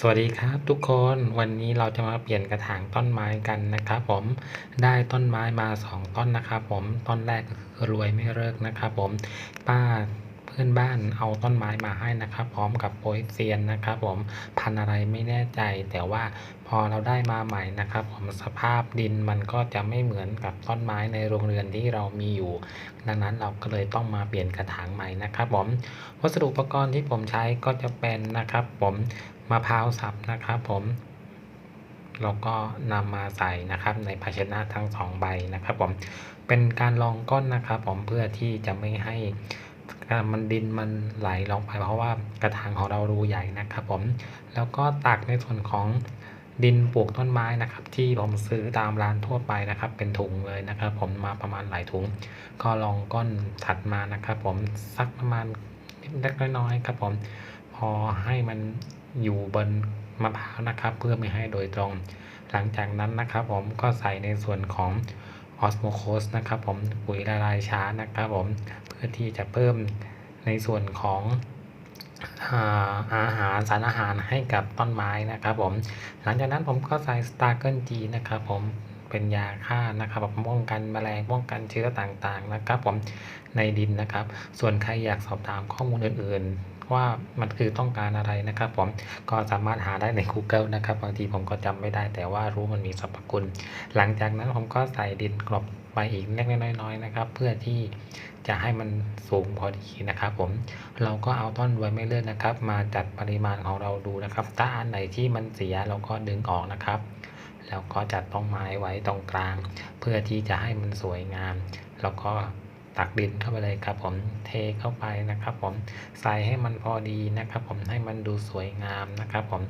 สวัสดีครับทุกคนวันนี้เราจะมาเปลี่ยนกระถางต้นไม้กันนะครับผมได้ต้นไม้มาสองต้นนะครับผมต้นแรกก็คือรวยไม่เลิกนะครับผมป้า พื่อนบ้านเอาต้นไม้มาให้นะครับ พร้อมกับโปรยเซียนนะครับผมพันอะไรไม่แน่ใจ แต่ว่าพอเราได้มาใหม่นะครับ ผมสภาพดินมันก็จะไม่เหมือนกับต้นไม้ในโรงเรือนที่เรามีอยู่ ดังนั้นเราก็เลยต้องมาเปลี่ยนกระถางใหม่นะครับผมวัสดุอุปกรณ์ที่ผมใช้ก็จะเป็นนะครับ ผมมะพร้าวสับนะครับ ผมเราก็นำมาใส่นะครับในภาชนะทั้งสองใบนะครับ ผมเป็นการรองก้นนะครับ ผมเพื่อที่จะไม่ให้ มันดินมันไหลลงไปเพราะว่ากระถางของเรารูใหญ่นะครับผม แล้วก็ตักในส่วนของดินปลูกต้นไม้นะครับ ที่ผมซื้อตามร้านทั่วไปนะครับ เป็นถุงเลยนะครับ ผมมาประมาณหลายถุง ก็ลองก้นถัดมานะครับ ผมสักประมาณเล็กน้อยครับ ผมพอให้มันอยู่บนมะพร้าวนะครับ เพื่อไม่ให้โดยตรง หลังจากนั้นนะครับ ผมก็ใส่ในส่วนของ ออสโมโคสนะครับผมปุ๋ยละลายช้านะครับผมเพื่อที่จะเพิ่มในส่วนของอาหารสารอาหารให้กับต้นไม้นะครับผมหลังจากนั้นผมก็ใส่สตาร์เกิลจีนะครับผมเป็นยาฆ่านะครับแบบป้องกันแมลงป้องกันเชื้อต่างๆนะครับผมในดินนะครับ ส่วนใครอยากสอบถามข้อมูลอื่นๆ ว่ามันคือต้องการอะไรนะครับ ผมก็สามารถหาได้ใน Google นะครับ บางทีผมก็จำไม่ได้แต่ว่ารู้มันมีสรรพคุณ หลังจากนั้นผมก็ใส่ดินกลบไปอีกเล็กน้อยๆนะครับ เพื่อที่จะให้มันสูงพอดีนะครับ ผมเราก็เอาต้นไว้ไม่เลื่อนนะครับ มาจัดปริมาณของเราดูนะครับ ถ้าอันไหนที่มันเสียเราก็ดึงออกนะครับ แล้วก็จัดต้นไม้ไว้ตรงกลาง เพื่อที่จะให้มันสวยงาม แล้วก็ ตักดินเข้าไปเลยครับผมเทเข้าไปนะครับ ผมใส่ให้มันพอดีนะครับ ผมให้มันดูสวยงามนะครับ ผม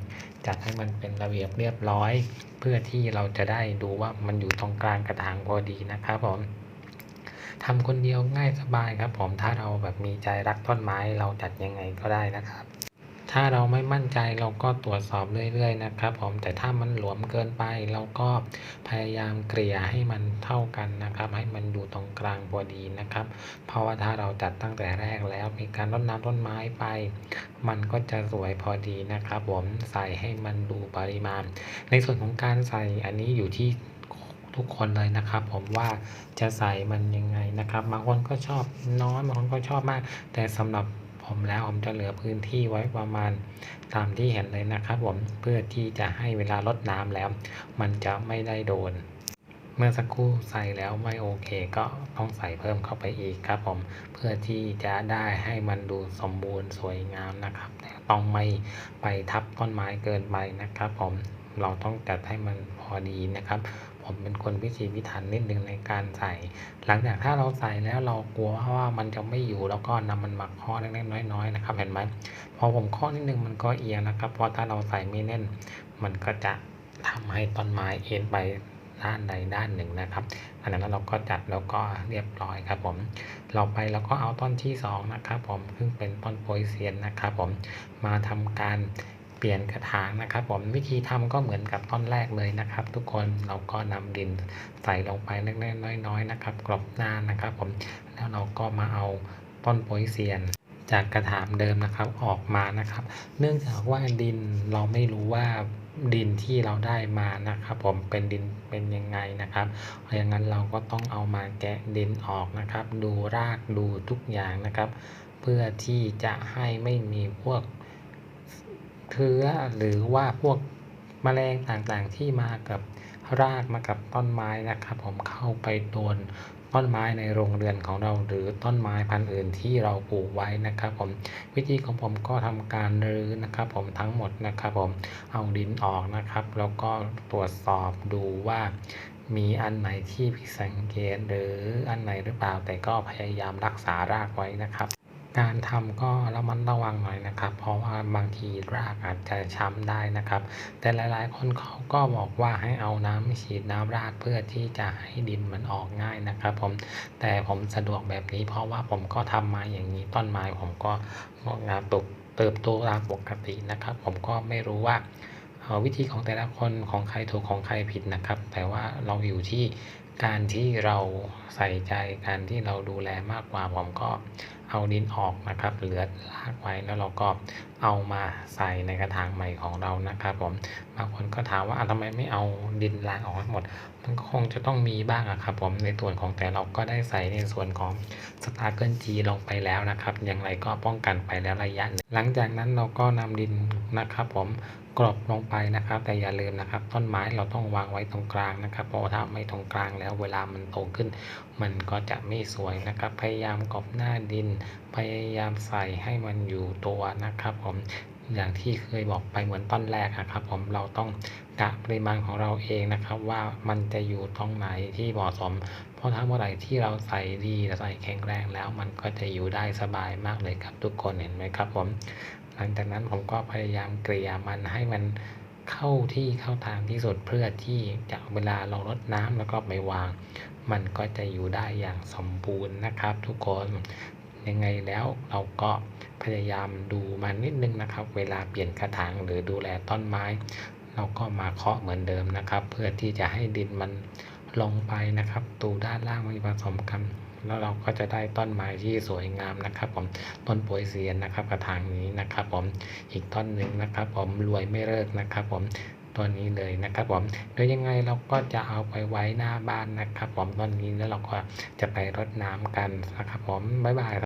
จัดให้มันเป็นระเบียบเรียบร้อย เพื่อที่เราจะได้ดูว่ามันอยู่ตรงกลางกระถางพอดีนะครับผมทำคนเดียวง่ายสบายครับ ผมถ้าเราแบบมีใจรักต้นไม้เราจัดยังไงก็ได้นะครับ ถ้าเราไม่มั่นใจเราก็ตรวจสอบเรื่อยๆนะครับ ผมแต่ถ้ามันหลวมเกินไปเราก็พยายามเกลี่ยให้มันเท่ากันนะครับ ให้มันอยู่ตรงกลางพอดีนะครับ เพราะว่าถ้าเราจัดตั้งแต่แรกแล้ว มีการรดน้ำต้นไม้ไป มันก็จะสวยพอดีนะครับ ผมใส่ให้มันดูปริมาณ ในส่วนของการใส่อันนี้อยู่ที่ทุกคนเลยนะครับ ผมว่าจะใส่มันยังไงนะครับ บางคนก็ชอบน้อยบางคนก็ชอบมาก แต่สำหรับ มแล้วผมจะเหลือพื้นที่ไว้ประมาณตามที่เห็นเลยนะครับผมเพื่อที่จะให้เวลาลดน้ำแล้ว มันจะไม่ได้โดน เมื่อสักครู่ใส่แล้วไม่โอเค ก็ต้องใส่เพิ่มเข้าไปอีกครับผมเพื่อที่จะได้ให้มันดูสมบูรณ์สวยงามนะครับ แต่ต้องไม่ไปทับต้นไม้เกินไปนะครับผมเราต้องจัดให้มันพอดีนะครับ ผมเป็นคนพิถีพิถันนิดนึงในการใส่ หลังจากถ้าเราใส่แล้วเรากลัวว่ามันจะไม่อยู่แล้วก็นำมันมาเคาะเล็กๆน้อยๆนะครับ เห็นไหมพอผมเคาะนิดนึงมันก็เอียงนะครับ เพราะถ้าเราใส่ไม่แน่น มันก็จะทำให้ต้นไม้เอ็นไปด้านใดด้านหนึ่งนะครับอันนั้นเราก็จัดแล้วก็เรียบร้อยครับผม เราไปแล้วก็เอาต้นที่2นะครับผมซึ่งเป็นต้นโปยเซียนนะครับผมมาทำการ เปลี่ยนกระถางนะครับ ผมวิธีทำก็เหมือนกับต้นแรกเลยนะครับ ทุกคนเราก็นำดินใส่ลงไปเล็กๆน้อยๆนะครับกรอบหน้านะครับ ผมแล้วเราก็มาเอาต้นโปยเซียนจากกระถางเดิมนะครับออกมานะครับ เนื่องจากว่าดินเราไม่รู้ว่าดินที่เราได้มานะครับ ผมเป็นดินเป็นยังไงนะครับเพราะอย่างนั้นเราก็ต้องเอามาแกะดินออกนะครับ ดูรากดูทุกอย่างนะครับ เพื่อที่จะให้ไม่มีพวก เชื้อหรือว่าพวกแมลงต่างๆที่มากับรากมากับต้นไม้นะครับผมเข้าไปโดนต้นไม้ในโรงเรือนของเรา หรือต้นไม้พันธุ์อื่นที่เราปลูกไว้นะครับ ผมวิธีของผมก็ทำการรื้อนะครับ ผมทั้งหมดนะครับ ผมเอาดินออกนะครับ แล้วก็ตรวจสอบดูว่ามีอันไหนที่ผิดสังเกตหรืออันไหนหรือเปล่าแต่ก็พยายามรักษารากไว้นะครับ การทำก็ระมัดระวังหน่อยนะครับ เพราะว่าบางทีรากอาจจะช้ำได้นะครับ แต่หลาย ๆ คนเขาก็บอกว่าให้เอาน้ำฉีดน้ำรากเพื่อที่จะให้ดินมันออกง่ายนะครับ ผมแต่ผมสะดวกแบบนี้ เพราะว่าผมก็ทำมาอย่างนี้ต้นไม้ผมก็งอกงามตกเติบโตตามปกตินะครับ ผมก็ไม่รู้ว่าวิธีของแต่ละคนของใครถูกของใครผิดนะครับ แต่ว่าเราอยู่ที่การที่เราใส่ใจการที่เราดูแลมากกว่าผมก็เอาดินออกนะครับ เหลือรากไว้แล้วเราก็เอามาใส่ในกระถางใหม่ของเรานะครับผมบางคนก็ถามว่าอะทำไมไม่เอาดินรางออกให้หมด มันก็คงจะต้องมีบ้างอะครับผมในส่วนของแต่เราก็ได้ใส่ในส่วนของสตาร์เกิลจีลงไปแล้วนะครับ อย่างไรก็ป้องกันไปแล้วระยะหนึ่งหลังจากนั้นเราก็นำดินนะครับผมกรอบลงไปนะครับ แต่อย่าลืมนะครับ ต้นไม้เราต้องวางไว้ตรงกลางนะครับเพราะถ้าไม่ตรงกลางแล้วเวลามันโตขึ้น มันก็จะไม่สวยนะครับ พยายามกรอบหน้าดิน พยายามใส่ให้มันอยู่ตัวนะครับ ผมอย่างที่เคยบอกไปเหมือนต้นแรกอะครับ ผมเราต้องกะปริมาณของเราเองนะครับ ว่ามันจะอยู่ตรงไหนที่เหมาะสม เพราะถ้าเมื่อไหร่ที่เราใส่ดีใส่แข็งแรงแล้วมันก็จะอยู่ได้สบายมากเลยครับทุกคนเห็นไหมครับ ผม หลังจากนั้นผมก็พยายามเกลี่ยมันให้มัน เข้าที่เข้าทางที่สุดเพื่อที่จะเวลาเรารดน้ำแล้วก็ไปวาง มันก็จะอยู่ได้อย่างสมบูรณ์นะครับ ทุกคนยังไงแล้วเราก็พยายามดูมันนิดนึงนะครับ เวลาเปลี่ยนกระถางหรือดูแลต้นไม้ เราก็มาเคาะเหมือนเดิมนะครับ เพื่อที่จะให้ดินมันลงไปนะครับ ตูด้านล่างมันผสมกัน แล้วเราก็จะได้ต้นไม้ที่สวยงามนะครับ ผมต้นโปยเซียนนะครับกระถางนี้นะครับ ผมอีกต้นหนึ่งนะครับ ผมรวยไม่เลิกนะครับ ผมตัวนี้เลยนะครับผมโดยยังไงเราก็จะเอาไปไว้หน้าบ้านนะครับ ผมต้นนี้แล้วเราก็จะไปรดน้ำกันนะครับ ผมบ๊ายบาย